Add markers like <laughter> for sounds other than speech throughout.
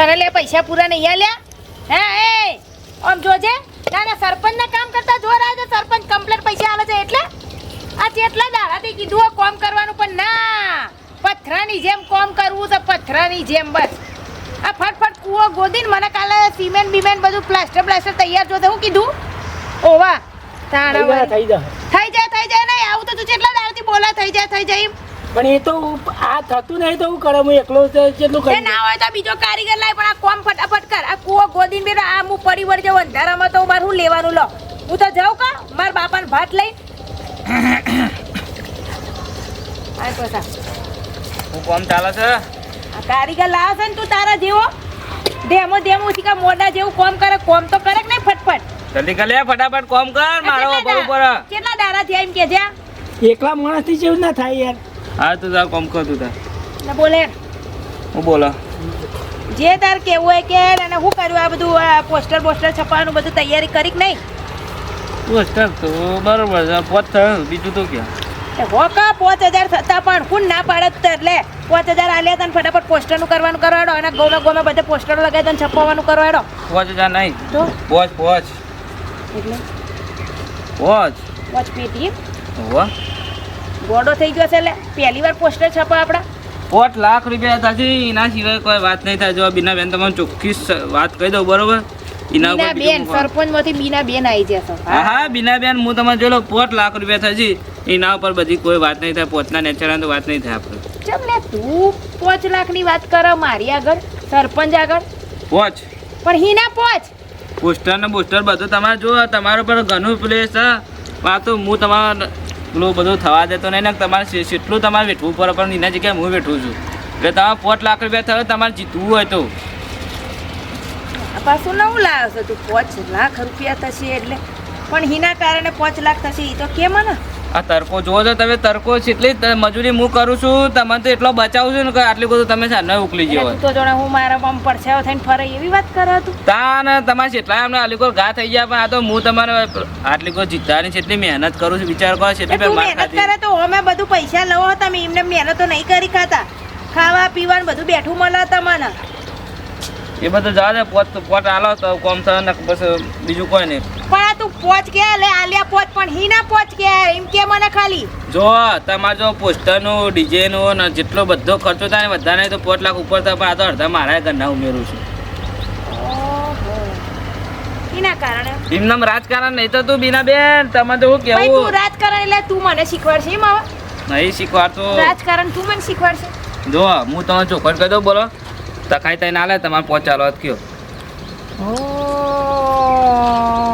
તને લે પૈસા પૂરા નહીં આલ્યા હે એ આમ જોજે ના ના સરપંચના કામ કરતા જોર આવે સરપંચ કમ્પ્લેટ પૈસા આવે છે એટલે? આ જેટલા દાડાથી કીધું હોય કોમ કરવાનું પણ ના પથરાની જેમ કોમ કરવું તો પથરાની જેમ બસ. આ ફટફટ કૂવો ગોદીને મને કાલે સિમેન્ટ બિમેન્ટ બધું પ્લાસ્ટર પ્લાસ્ટર તૈયાર જોતે હું કીધું? ઓવા તાણા થઈ જાય. થઈ જાય. નહીં આવું તો તું જેટલા દાડાથી બોલા થઈ જાય થઈ જાય. પણ એ તો આ થતું નહીં તો હું કરે? હું એકલો જેટલું કેટલું કરી ના હોય તો બીજો કારીગર લાય પણ આ કોમ ફટાફટ કર. આ કુવો ગોદીન બેટા આ હું પડી વળી જાઉં અંધારામાં તો મારે હું લેવાનું લો હું તો જાઉં કા મારા બાપાને ભાત લઈ. આય પાછા. હું કોમ ચાલે છે? આ કારીગર લાવ છે ને તું તારા જેવો? ડેમો ડેમો કા મોડા જેવું કોમ કરે કોમ તો કરે કે નહીં ફટફટ? જલ્દી કર લે ફટાફટ કોમ કર મારો ઉપર કેટલા ઉપર. કેટલા દાડા થયા એમ કે જ્યાં? એકલા માણસથી જેવું ના થાય યાર. હા તો તાર કોમ કર તું તાર. ને બોલે. હું બોલો. જે તાર કેવું હોય કે અને શું કર્યું આ બધું આ પોસ્ટર પોસ્ટર છપાવવાનું બધું તૈયારી કરી કે નહીં? પોસ્ટર તો બરોબર છે પોત થયું બીજું તો ક્યાં? હોકા હો પાંચ હજાર થતા પણ કોણ ના પાડે તો એટલે પાંચ હજાર આલ્યા તને ફટાફટ પોસ્ટરનું કરવાનું કરવાડો અને ગોમે ગોમે બધે પોસ્ટરો લગાવી તને છપાવવાનું કરવાડો. પોચ હજાર નહીં. તો? પોચ પોચ. એટલે? પોચ. પાંચ પેટી. હોવા. ગોડો થઈ ગયો છે એટલે પહેલી વાર પોસ્ટર છપા આપણા. પોચ લાખ રૂપિયા થશે એના સિવાય કોઈ વાત નહીં થાય. જો બીના બેન તમને ચોખ્ખી વાત કહી દઉં બરોબર? બીના બેન સરપંચમાંથી બીના બેન આવી જશે હા. હા બીના બેન હું તમે જોઈ લો પોચ લાખ રૂપિયા થશે એના ઉપર બધી કોઈ વાત નહીં થાય. પોતના નેચર તો વાત નહીં થાય આપણે. ચમ લે તું પાંચ લાખની વાત કર મારી આગળ સરપંચ આગળ. પોચ? પણ હિના પોચ? પોસ્ટર ને પોસ્ટર બધું તમારે જો તમારા પર ઘણું પ્લેસ હા તો હું તમારે પેલું બધું થવા દેતો નહીં ને તમારે જેટલું તમારે વેઠવું પડે, પણ એના જગ્યાએ હું વેઠું છું. એટલે તમારે પાંચ લાખ રૂપિયા થયો, તમારે જીતવું હોય તો. પાછું નવું લાવ્યો છે તું પાંચ લાખ રૂપિયા થશે એટલે. પણ હીના કારણે પાંચ લાખ થશે એ તો કેમ ને? આ તરકો જોવો છો તમે તરકો છે એટલી મજૂરી હું કરું છું તમને તો એટલો બચાવું છું ને કે આટલું બધું તમે સામે ઉકલી ગયો તું તો જોડે હું મારા આમ પડછાયો થઈને ફરે એવી વાત કરો તું. તા ને તમારે જેટલા અમને આટલી ઘા થઈ ગયા પણ આ તો હું તમારે આટલી કોઈ જીતાની એટલી મહેનત કરું છું વિચાર કરો છે એટલે એટલી મહેનત કરે તો અમે બધું પૈસા લવો તમે એમને મહેનત તો નહીં કરી ખાતા. ખાવા પીવાનું બધું બેઠું મળે તમને. એ બધું જવા દે પોત પોત આલો તો કોમ થાય ને બસ બીજું કોઈ નહીં. પણ આ તું પોચ કે લે આલિયા પોચ પણ હીના પોચ કે એમ કે મને ખાલી. જો તમાર જો પોસ્ટરનો ડીજેનો ને જેટલો બધો ખર્ચો થાય ને બધાને તો પોચ લાખ ઉપર થાય પણ આ તો અડધા મારા ઘરના ઉમેરું છું. એમનામ રાજકારણ નહીં તો તું બીના બેન તમે તો તું રાજકારણ એટલે તું મને શીખવાડશે એમ હવે. નહીં શીખવાડતો. રાજકારણ તું મને શીખવાડશે. જો હું તમે ચોખટ કહી દઉં બોલો. તખાઈ તઈને આલે તમારે પહોંચાડો કયો.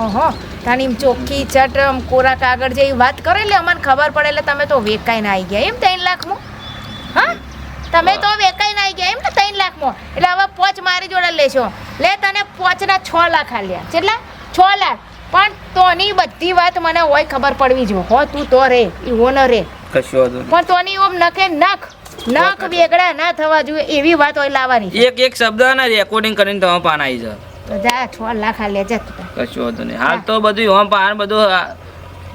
ઓહો તાની ચોખ્ખી ચટમ કોરા કાગળ જેવી વાત કરે એટલે અમને ખબર પડે એટલે તમે તો વેકાઈને આવી ગયા એમ ત્રણ લાખમાં? હા? તમે તો વેકાઈને આવી ગયા એમ ને ત્રણ લાખમાં? એટલે હવે પોચ મારી જોડે લેશો લે તને પોચના છ લાખ આલ્યા. કેટલા? છ લાખ. પણ તોની બધી વાત મને હોય ખબર પડવી જો. હો તું તો રે ઈ હો ન રે કશું પણ તોની ઓમ નખે નખ. નખ વેગડા ના થવા જોઈએ એવી વાત હોય લાવવાની. એક એક શબ્દ ને રેકોર્ડિંગ કરીને તમે પાન આવી જાઓ. તો જા છ લાખ આ લેજે કશું વાંધો નહીં. હાલ તો બધું હોમ પાન બધું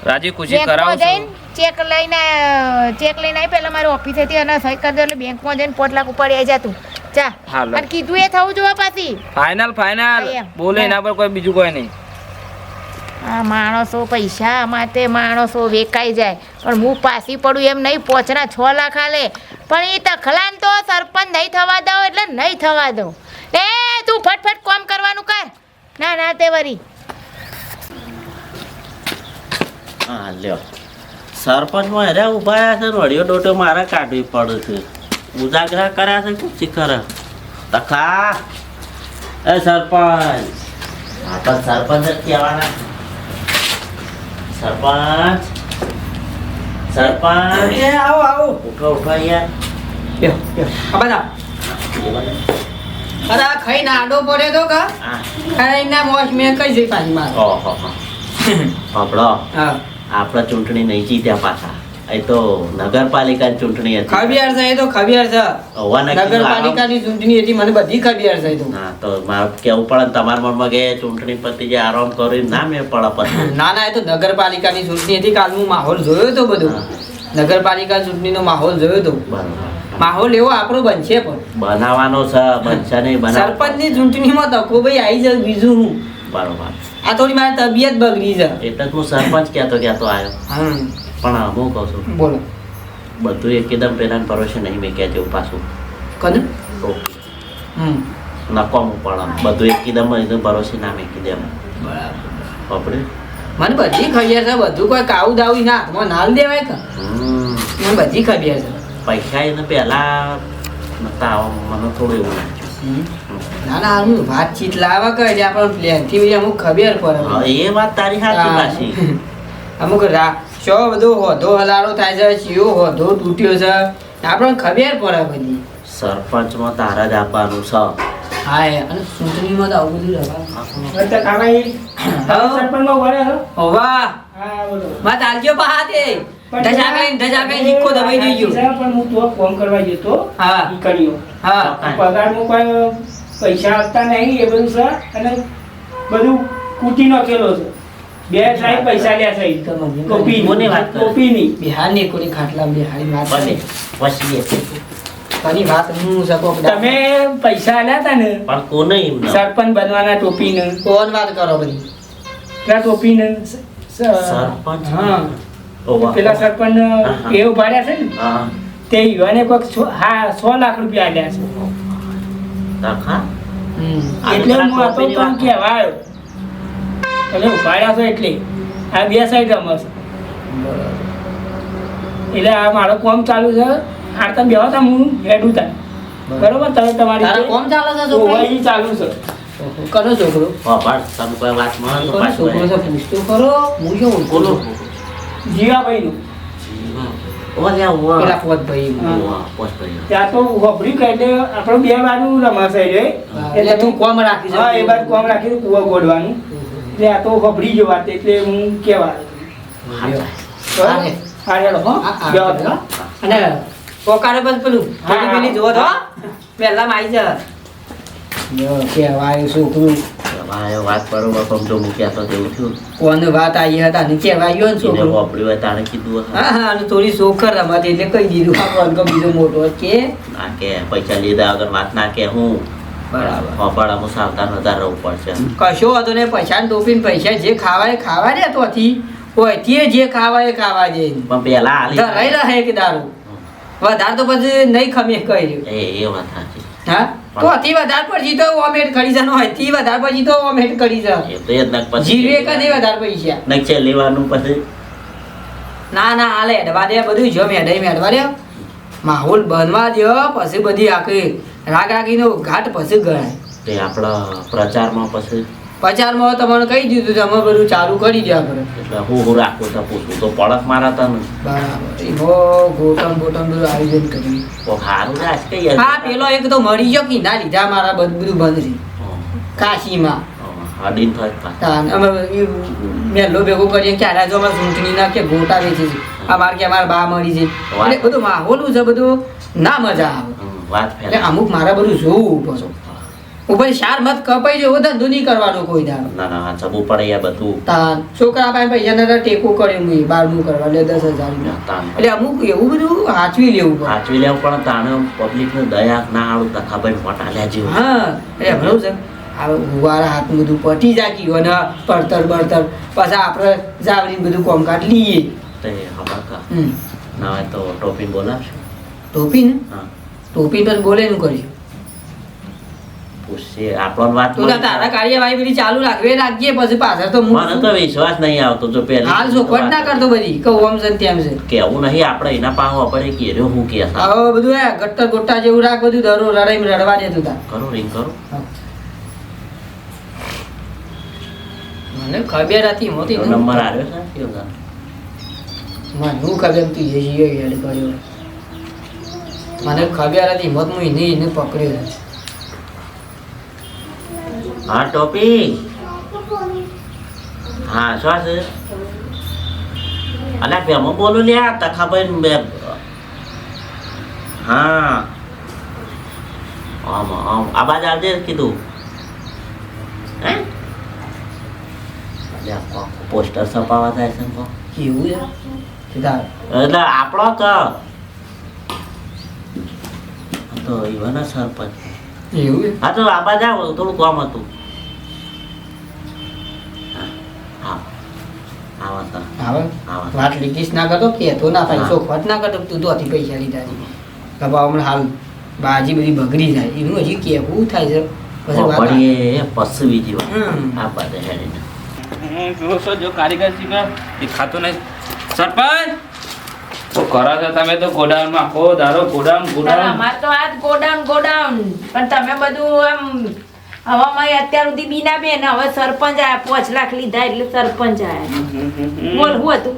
રાજી ખુશી કરાવો જઈને ચેક લઈને ચેક લઈને આવી પેલા મારી ઓફિસેથી અને સહી કરી દો એટલે બેંકમાં જઈને પોટ લાખ ઉપાડી આવી જતું ચા હાલો. અને કીધું એ થવું જોઈએ પાછી. ફાઇનલ ફાઇનલ બોલે એના પર કોઈ બીજું કોઈ નહીં. આ માણસો પૈસા માટે માણસો વેકાઈ જાય. પણ હું પાછી પડું એમ નહીં પોચના છ લાખ આલે. પણ એ તખલાન તો સરપંચ નહીં થવા દઉં એટલે નહીં થવા દઉં. એ, તું ફટફટ કોમ કરવાનું કર. ના ના, તે વરી. હા, લ્યો. સરપંચમાં હેરે ઊભા છે, રડિયો ડોટો મારે કાઢવી પડે છે. ઉજાગરા કર્યા છે, શું શીખર? તખા એ, સરપંચ. આપણ સરપંચ જ કહેવાના. સરપંચ. સરપંચ. એ આવો આવો. ઉઠો ઉઠો અહીંયા. લ્યો. આ બધા અરે આ પડે તો કા? હા. ખાઈને મોજ મેં કઈ જઈ પાછી મારે. <laughs> હા. આપણે ચૂંટણી નહીં જીત્યા પાછા. એ તો નગરપાલિકાની ચૂંટણી હતી. ખબિયાર છે એ તો ખબિયાર છે. નગરપાલિકાની ચૂંટણી હતી મને બધી ખબિયાર છે તો. હા તો મારે કેવું પડે તમારા મનમાં કે ચૂંટણી પતિ જે આરામ કરી ના મેં પડે પછી <laughs> ના ના એ તો નગરપાલિકાની ચૂંટણી હતી કાલ હું માહોલ જોયો તો બધો. નગરપાલિકા ચૂંટણીનો માહોલ જોયો તો માહોલ એવો આપણો બનશે પણ. બનાવવાનો છે બનશે નહીં બનાવ. સરપંચની ચૂંટણીમાં તકો ભાઈ આવી જાય બીજું હું. બરોબર. આ થોડી મારી તબિયત બગડી છે. એટલે હું સરપંચ કહેતો કહેતો આવ્યો. હમ. પણ હું કહું છું? બોલો. બધું એકદમ પેલા પરોશે નહીં મેં કહે જેવું પાછું. કદું ઓકે. હમ. નકોમું પણ બધું એકદમ એકદમ ભરોસે ના મેકી દે બરાબર. આપણે? મને બધી ખબર છે બધું કોઈ કાવું દાવું ના હાથમાં નાલ દેવાય કે? મને બધી ખબર છે. પૈસા એને પહેલા નતા મને થોડું એવું લાગ્યું. ના ના હું વાતચીત લાવવા કહે છે આપણે પ્લેનથી અમુક ખબર પડે. એ વાત તારી સાચી પાછી. <laughs> અમુક રા શો બધો હોધો હલારો થાય છે શિયો હોધો તૂટ્યો છે. આપણને ખબર પડે બધી. સરપંચમાં તારા જ આપવાનું છે. હા એ. અને ચૂંટણીમાં તો આવું બધું રહેવાનું. પૈસા આપતા નહીં એ બધું સર અને બધું કૂટી નાખેલો છે. બે સાહેબ પૈસા લ્યા છે ઈ. ટોપી કોની વાત કરે? ટોપીની બિહારની કોઈ ખાટલા બિહારી વાત બને વાત? હું સકો તમે પૈસા આલ્યા તા ને? પણ કોને એમ સરપંચ બનવાના ટોપીને. કોણ વાત કરો બધી? પેલા સરપંચ? હા. પેલા સરપંચ. એ ઉભાડ્યા છે ને? તે યુવાને કોઈક હા સો લાખ રૂપિયા આલ્યા છે. આ એટલે હું આ તો આવ્યો તમે ઉપાડ્યા છો એટલે? આ બે સાઈડ રમસ એટલે આ મારો કોમ ચાલુ છે. આ તમે બે હતા હું હેડું તા બરોબર. તમે તમારી કોમ ચાલે છે છોકરા? ઓવા ચાલુ છે. કરો છોકરો. પાડ તમે કોઈ વાતમાં તો પાછો છોકરો છે? પૂછતો ખરો. હું શું ઓળખું બોલો છું? જીવાભાઈનું. ઓવા લ્યા ઓવા પેલા પોત ભાઈ હા. ઓવા પોસ્ટ કર્યો. ત્યાં તો વપરી કે એટલે આપણે બે બાજુ રમાશે રે. એટલે તું કોમ રાખી એ બાજુ કોમ રાખી કુવા ગોડવાનું. એટલે આ તો ગભરી જો વાત એટલે હું કેવા. અને પોકારે બસ પેલું પેલી પેલી જોવો તો પહેલા માં આવી જા કેવાય છોકરું. વાત જો થયું. કોને વાત આવી હતા ને કેવાય ને છોકરું. વાપર્યું હોય તારે કીધું હા હા અને થોડી સોખર રમત એટલે કહી દીધું. આ કોણ બીજો મોટો જ કે. ના કે પૈસા લીધા વગર વાત ના કે હું. વાપરવામાં સાવધાન વધારે રહેવું પડશે. કશો હતો ને પૈસા ટોપીને પૈસા જે ખાવાય ખાવા દે તોથી. હોય તે જે ખાવાય ખાવા દે પણ પેલા ધરાઈ રહે કે દારૂ? વધારે તો પછી નહીં ખમી કહી એ એ વાત સાચી. હા? તો અતિ વધારે પછી તો ઓમેટ કરી જવાનો હોય વધારે પછી તો ઓમેટ કરી જા એ તો એ જ પછી કે નહીં વધારે પૈસા. નક છે લેવાનું પછી? ના ના હાલે હેડવા દે બધું. જો મેઢાઈ મેડવા દે. માહોલ બનવા દે પછી બધી આખી રાગ રાગીનો ઘાટ પછી ગણાય. તે આપણા પ્રચારમાં પછી પ્રચારમાં તમને કહી દીધું તમે બધું ચાલુ કરી દે આપણે એટલે હું હું રાખું તો પૂછું તો પડક મારા તને. બરાબર. એ બહુ ગોટમ બોટમ બધું આયોજન કરી ઓ હારું રાખ કે યાર હા પેલો એક તો મરી ગયો કે ના લીધા મારા બધું બધું છે કાશીમાં. અમે મેલો ભેગો કરીએ કે આના જો અમારે ચૂંટણીના કે ગોટા વેચે છે અમારે કે અમારે બા મળી છે. બધું માહોલું છે બધું. ના મજા આવે. વાત એટલે અમુક મારા બધું જોવું પડે ઉપર શાર મત કપાઈ જાય એવો ધંધો નહીં કરવાનો કોઈ દાડો. ના ના જવું પડે યાર બધું. તાન છોકરા પાસે પૈસા નતા ટેકો કર્યો હું બારમું કરવા એટલે દસ હજાર તા એટલે અમુક એવું બધું હાચવી લેવું પડે. હાચવી લેવું પણ તાણે પબ્લિકને દયા ના આવું તખાભાઈ મોટા જેવું. હા એટલે ભણવું છે. આ હુવારા હાથ બધું પટી જાકી અને પડતર બળતર. પાછા આપણે જાવરી બધું કોમકાટ લઈએ તે ના હોય તો ટોપી બોલાવશું. ટોપી ને ટોપી પર બોલે નું કર્યું. પૂછશે વાત તું તારા કાર્યવાહી બધી ચાલુ રાખવી રાખજે પછી પાછળ તો મને તો વિશ્વાસ નહીં આવતો જો પહેલી હાલ ના કરતો બધી છે તેમ છે. કેવું નહીં આપણે એના પાહો આપણે કે રહ્યો હું કે હવે બધું ગટ્ટર ગોટ્ટા જેવું રાખ બધું દરો રડાઈ રડવા દે તું તાર. કરો રિંગ કરો. મને ખબર હતી મોતી નંબર આવ્યો છે કેવું મને ખબર તું એ જીએ યાદ કર્યો. મને ખબર હતી મત હું એને એને પકડ્યો હા ટોપી? હા શ્વાસ અને પેમો બોલું લ્યા તખાભાઈ બે. હા. આમ આમ આ બાજુ આવજે કીધું. હે? પોસ્ટર છપાવા થાય છે કેવું છે એટલે આપણો ક તો ઈવાના સરપંચ એવું હા તો આ જાવ થોડું કામ હતું. હા, આવો. આવો સર આવે? આવો. વાત લીધીશ ના કરતો કહેતો ના પૈસો ખોટ ના કરતો તું તોથી પૈસા લીધા છે? કપા હમણાં હાલ બાજી બધી બગડી જાય. એનું હજી કેવું થાય છે? પછી બીજી આ જો કારીગર શીખે એ ખાતું નહીં. સરપંચ! તો કરો છો તમે તો ગોડાઉનમાં. આખો દારો ગોડાઉન ગોડાઉન. અમાર તો આજ ગોડાઉન ગોડાઉન. પણ તમે બધું આમ હવામાં અત્યાર સુધી બીના બેન હવે સરપંચ આયા પાંચ લાખ લીધા એટલે સરપંચ આયા. બોલ હું હતું?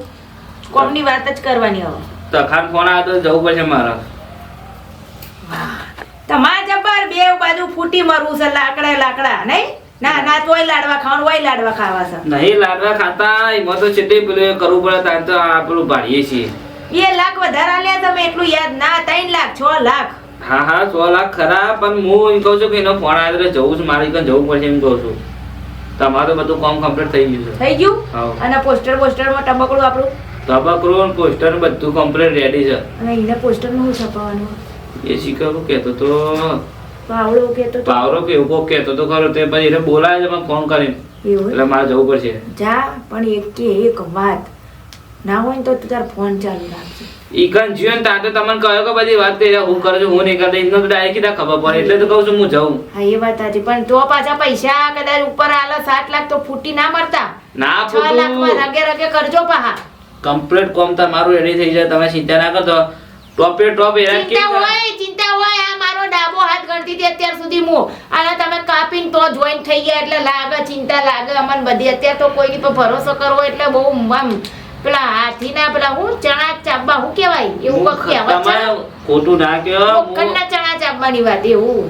કોમની વાત જ કરવાની હવે. તખાન ફોન આવ્યો તો જવું પડશે મારે. તમાર જબર બે બાજુ ફૂટી મરવું છે લાકડા લાકડા નહીં? ના ના તોય લાડવા ખાવાનું હોય લાડવા ખાવા છે. નહીં લાડવા ખાતા એમાં તો છેટે પેલું કરવું પડે તાર તો આ પેલું છીએ. એ લાખ વધારે લે તમે એટલું યાદ ના ત્રણ લાખ છ લાખ. હા હા સો લાખ ખરા પણ હું એમ કહું છું કે એનો ફોન આવે એટલે જવું છે મારે કઈ જવું પડશે એમ કહું છું. તમારું બધું કામ કમ્પ્લીટ થઈ ગયું છે. થઈ ગયું. અને પોસ્ટર પોસ્ટરમાં ટબકડું આપણું? તબકરું પોસ્ટર બધું કમ્પ્લીટ રેડી છે. અને એને પોસ્ટરનું શું છપાવવાનું? એ શીખવું કેતો તો પાવડો કેતો તો? પાવરો કે એવું કેતો તો ખરો તે પછી એને બોલાવે છે ફોન કરીને. એટલે મારે જવું પડશે. જા પણ એક કે એક વાત. ના હોય તો તું તાર ફોન ચાલુ રાખજે. ઈકન જીવન તા તો તમને કહ્યો કે બધી વાત કરી હું કરું છું હું નહીં કરતો એમને તો ડાયરેક્ટ કીધા ખબર પડે એટલે તો કહું છું હું જાઉં. હા એ વાત સાચી પણ તો પાછા પૈસા કદાચ ઉપર આલો સાત લાખ તો ફૂટી ના મરતા. ના છ લાખમાં રગે રગે કરજો પાહા. કમ્પ્લીટ કોમ તમારું રેડી થઈ જાય તમે ચિંતા ના કરતો ટોપે ટોપ એરા ચિંતા હોય ચિંતા હોય આ મારો ડાબો હાથ ગણતી હતી અત્યાર સુધી હું. અને તમે કાપીને તો જોઈન થઈ ગયા એટલે લાગે ચિંતા લાગે અમને બધી. અત્યારે તો કોઈ પર ભરોસો કરવો એટલે બહુ પેલા હાથીના પેલા હું ચણા ચાબા હું કહેવાય? એવું કહેવત ખોટું ના કહો હું- પોકળના ચણા ચાબવાની વાત એવું.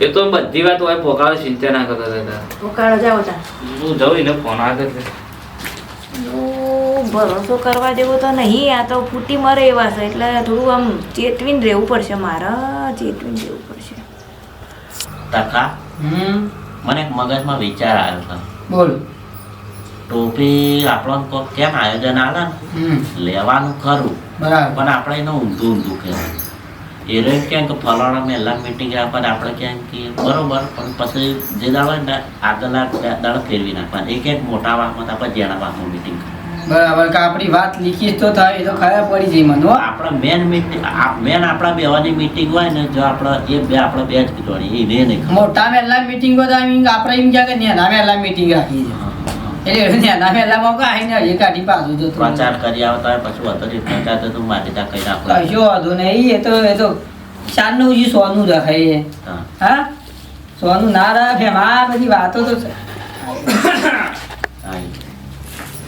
એ તો બધી વાત હોય પોકાળો ચિંતા ના કરતા હતા પોકાળો જાવ તા. હું જાઉં એને ફોન આવે છે. ભરોસો કરવા જેવો તો નહીં આ તો ફૂટી મરે એવા છે એટલે થોડું આમ ચેતવીને રહેવું પડશે મારે ચેતવીને રહેવું પડશે. તકા હમ? મને મગજમાં વિચાર આવ્યો છે બોલ. ટોપી આપણો કોક કેમ આયોજન આલે લેવાનું ખરું. બરાબર. પણ આપણે એનું ઊંધું ઊંધું કહેવાય. એ રહ્યું કેમ કે ફલાણા મેલા મીટિંગ આપણ આપણે ક્યાંક કે બરોબર પણ પછી જે દાડો ને આગળના દાડો ફેરવી નાખવાના. એક એક મોટા વાહમાં આપણે જેણા વાહમાં મીટિંગ બરાબર કે આપણી વાત લીખી તો થાય એ તો ખબર પડી જઈ મને. આપણે મેન મીટિંગ મેન આપણા બેવાની મીટિંગ હોય ને જો આપણે એ બે આપણે બે જ જોડી એ રે નહીં. મોટા મહેલા મીટિંગ બધા તો આપણે એમ ક્યાં કે નેના મેલા મીટિંગ રાખી છે. એટલે નેના મેલામાં કો આઈને હજી કાઢી પાછું રહે. પ્રચાર કરી આવતા હોય પછી વધુ પ્રચાર તો તું મારી ત્યાં કઈ નાખો કશો વાંધો નહીં એ તો એ તો ચાંદનું જે સોનું રખાય હે સોનું ના રાખે આ બધી વાતો તો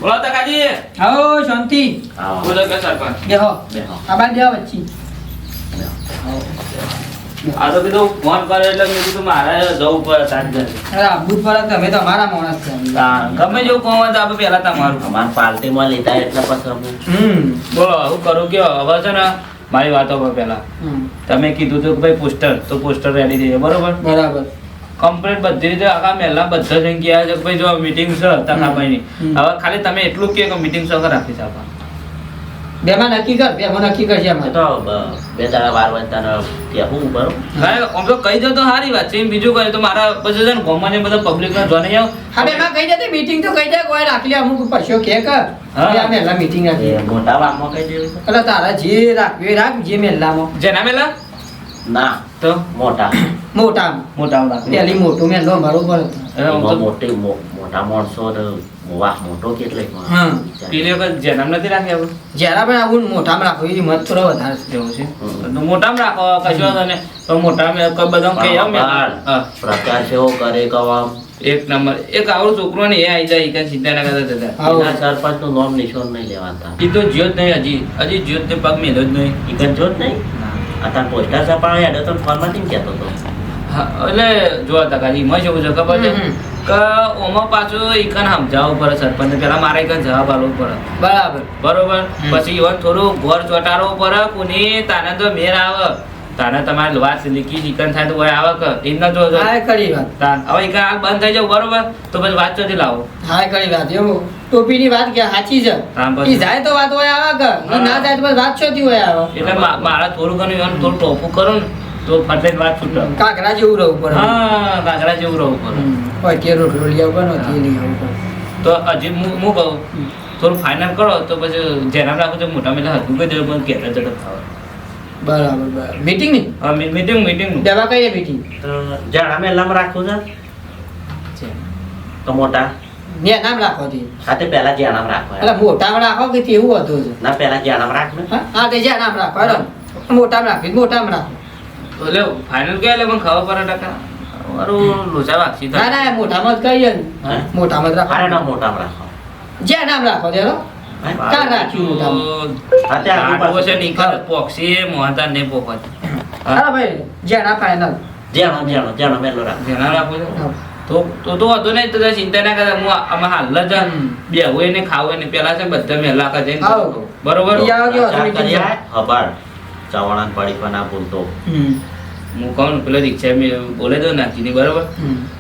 બોલો તકાજી આવો શાંતિ. આવો બોલો કે સરપંચ. બેહો. બેહો. આ બાજુ વચ્ચે બેહો. આ તો કીધું ફોન કરે એટલે મેં કીધું મારે જવું પડે અરે આબુ જ પડે તમે તો માણસ છો. ગમે જેવું કોમ હોય તો આપણે પહેલા તમારું. અમારા પાર્ટીમાં લીધા એટલે પછી હમ. બોલો હું કરું કે હવે છે ને મારી વાતો પર પહેલા. તમે કીધું હતું કે ભાઈ પોસ્ટર તો પોસ્ટર રેડી થઈ બરોબર? બરાબર. કમ્પ્લેટ બધી રીતે આખા મહેલા બધા જણ ગયા છે કે ભાઈ જો મીટિંગ છે તકાભાઈની. હવે ખાલી તમે એટલું કે મીટિંગ સહ રાખી છે આપણે બેમાં નક્કી કર બેમાં નક્કી કરશે અમે તો બે દાડા વાર વધતા કહેવું બરોબર ભાઈ આમ તો કહી દો તો સારી વાત છે. એમ બીજું કહે તો મારા પછી છે ને ગામમાં ને બધા પબ્લિક ના જોને આવ. હા બેમાં કહી દે મીટિંગ તો કહી દે કોઈ રાખી લે અમુક પરસ્યો કે કર. હા. આ મેલા મીટિંગ રાખી મોટા વારમાં કહી છે? એટલે તારા જે રાખવી રાખ જે મેલામાં. જેના મેલા? ના તો? મોટા. મોટા મોટા રાખી. પેલી મોટું મેલો બરોબર આમ એમાં મોટી મોટા માણસો તો વાહ મોટો કેટલે હા. પેલી વખત જેનામ નથી રાખી આપણે પણ આવું મોટામાં રાખવું એ મત થોડો વધારે છે. છે તો મોટામાં રાખો કશું વાંધો તો મોટામાં કોઈ બધા કહી આવ મેં. હા. કરે કવા એક નંબર. એક આવડું છોકરો ને એ આવી જાય ના કરતા હતા. એના સરપંચનું નામ નિશાન નહીં લેવાતા. એ તો જ્યોત નહીં હજી. હજી જ્યોત ને પગ મેળ્યો જ નહીં. ઈ કઈ જોત નહીં? અત્યારે પોસ્ટર છપાવે પણ તો કેમ કહેતો હતો હા, એટલે જો તકાજી એમાં શું છે ખબર છે. કે ઓમાં પાછું ઈકન સમજાવવું પડે સરપંચ પેલા મારે ઈકન જવાબ આપવો પડે. બરાબર. બરોબર? પછી ઈવન થોડું ઘર ચોટાડવું પડે કોની તાને તો મેર આવે. તાને તમારે વાત લીકી ઈકન થાય તો કોઈ આવે કે? એમ ના જો. હા કરી વાત. તાન હવે ઈકન હાલ બંધ થઈ જાવ બરોબર? તો પછી વાત ચોથી લાવો. હા કરી વાત. એવું. ટોપીની વાત કે સાચી છે? ઈ જાય તો વાત હોય આવે કે? ના જાય તો વાત ચોથી હોય આવે. એટલે મારે થોડું ઘણું થોડું ટોપું કરું ને. તો ફટલે વાત છૂટો કાકરા જેવું રહેવું પડે હા કાંકરા જેવું રહું પડે. હોય કે રોટલો લઈ આવવો ને તે લઈ આવવું તો હજી હું હું કહું થોડું ફાઇનલ કરો તો પછી જેનામ રાખો તો મોટા મેલા હતું કે મને કહેતા ઝડપ થાવ બરાબર બરાબર. મીટિંગની? હા મીટિંગ મીટિંગ દવા કઈ મીટિંગ તો જાણા મેલામાં રાખવું છે. તો મોટા. ને નામ રાખો તે. હા તે પહેલા જાણામાં રાખવા એટલે મોટામાં રાખો કે એવું હતું ના પહેલા જાણામાં નામ ને. હા તે જ્યાં નામ રાખો મોટામાં રાખી મોટામાં રાખો. એટલે ફાઇનલ કે એટલે મને ખબર પડે ટકા મારું લોચા વાગશી ના ના મોટામાં જ કહીએ ને. હે? મોટામાં જ રાખો. ના મોટામાં રાખો. જ્યાં નામ રાખો તો ચિંતા ના કરે હું આમાં હાલ જ. બે હોય ને ખાવું ને પેલા છે બધા મેલા. કરું. બરોબર ઈ આવો કેવો ચા meeting કરી છે? આય, હબાળ ચવાણાને પડી પણ ના ભૂલતો હું કહું પેલો દીક્ષા બોલે દો નાખીને બરોબર?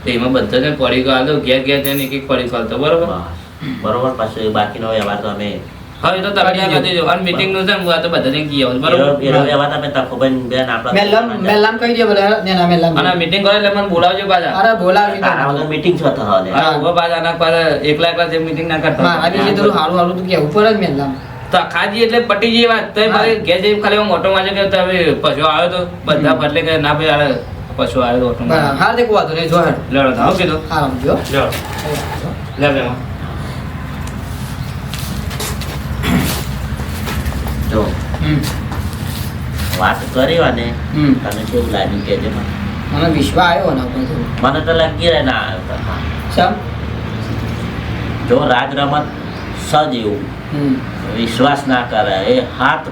તો એમાં બધા ને પડી ગયો દો ઘેર ઘેર જઈને એક એક પડી ગયો બરોબર. બરોબર પાછું બાકીનો વ્યવહાર તો અમે હવે એ તો તમે ત્યાં કરી અને મીટિંગનું છે હું તો બધા જઈને કી આવું એનો- બરોબર? એનો વ્યવહાર તમે તખુબેન બેન આપણા મેલ્લામ મેલ્લામ કહી દે બોલે ને ના અને મીટિંગ કરે એટલે મને બોલાવજો પાછા. અરે બોલાવજો તારા વગર meeting છો તો હવે. અને ઊભા પાછા આના પાછા એકલા એકલા જે મીટિંગ ના કરતા થોડું હારું હારું તું જ તો ખાજી એટલે પટી ગઈ વાત. તો મારે ઘેર જઈને ખાલી હું મોટો વાંચે કે તમે પશુ આવ્યો તો બધા બદલે કે ના ભાઈ આલે પશુ આવ્યો તો ઓટો બરાબર. હા દેખો વાંધો નહીં. જો લડો લેડો થાવ કીધું. આરામ જો. લેડો લે બે જો. હમ. વાત કરી વાને. તને કેવું લાગ્યું કે જેમાં? મને વિશ્વા આવ્યો ને મને તો લાગી રહે ના આવ્યો તો. જો રાજ રમત સજ એવું. વિશ્વાસ ના કરે. એ હાથ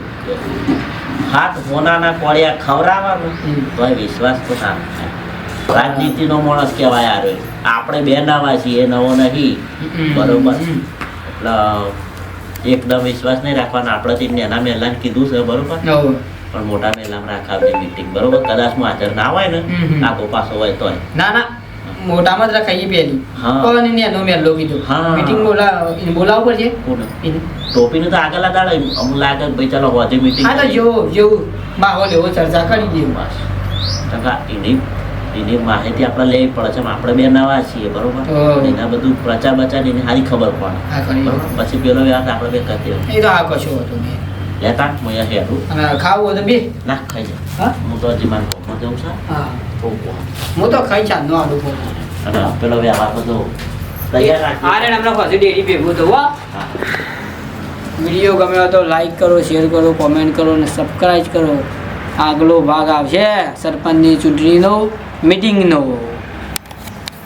હાથ હોનાના કોળિયા ખવડાવવાનું. તો વિશ્વાસ તો ના થાય. રાજનીતિનો માણસ કહેવાય આરે આપણે બે નવા છીએ એ નવો નહીં. બરોબર. એટલે એકદમ વિશ્વાસ નહીં રાખવાનો. આપણે તો નાના મહેલાને કીધું છે બરોબર? પણ મોટા મહેલામાં રાખાવજે મીટિંગ બરોબર? કદાચ હું હાજર ના હોય ને આ પાછો હોય તો ના ના. મોટામાં જ રખાઈએ પેલી હા. પણ એને એનો મેલ્લો કીધું. હા. મીટિંગ બોલા બોલાવવું પડશે. ટોપીનું તો આગળ દાડે અમુક લાગે ભાઈ ચાલો હોજે મીટિંગ હા તો જેવો જેવું. માહોલ એવો ચર્ચા કરી દેવું બસ. ટકા એની એની માહિતી આપણે લેવી પડે છે. આપણે બે નવા છીએ બરોબર? એના બધું પ્રચાર બચાર એની સારી ખબર પડે. પછી પેલો વ્યવહાર આપણે બે કરતી એ તો આ કશું હતું લેતા? હું અહીંયા હેરું ખાવું હોય તો બે. ના ખાઈ જાય હા? તો હજી મારા જઉં છું. હા. હું તો ખાઈ ચાંદનો આલુ પર પેલો વ્યવહાર બધો તૈયાર રાખજો. આરે હમણાં પાછું ડેરી ભેગું થવું હો. વીડિયો ગમે હોય તો લાઈક કરો શેર કરો કોમેન્ટ કરો અને સબસ્ક્રાઈબ કરો. આગલો ભાગ આવશે. સરપંચની ચૂંટણીનો મિટિંગનો